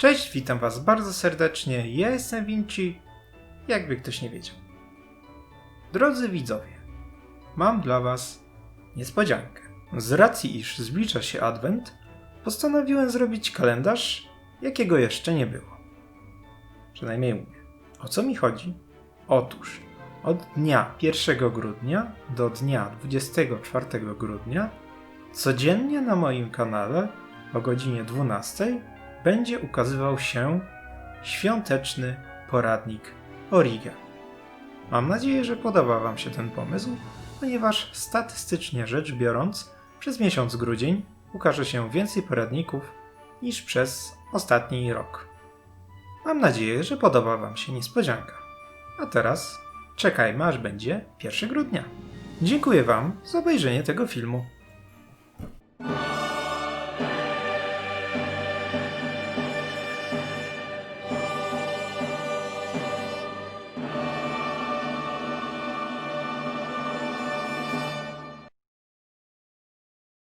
Cześć, witam Was bardzo serdecznie. Ja jestem Vinci, jakby ktoś nie wiedział. Drodzy widzowie, mam dla Was niespodziankę. Z racji, iż zbliża się Adwent, postanowiłem zrobić kalendarz, jakiego jeszcze nie było. Przynajmniej u mnie. O co mi chodzi? Otóż od dnia 1 grudnia do dnia 24 grudnia codziennie na moim kanale o godzinie 12 będzie ukazywał się świąteczny poradnik Origa. Mam nadzieję, że podoba Wam się ten pomysł, ponieważ statystycznie rzecz biorąc, przez miesiąc grudzień ukaże się więcej poradników niż przez ostatni rok. Mam nadzieję, że podoba Wam się niespodzianka. A teraz czekajmy, aż będzie 1 grudnia. Dziękuję Wam za obejrzenie tego filmu.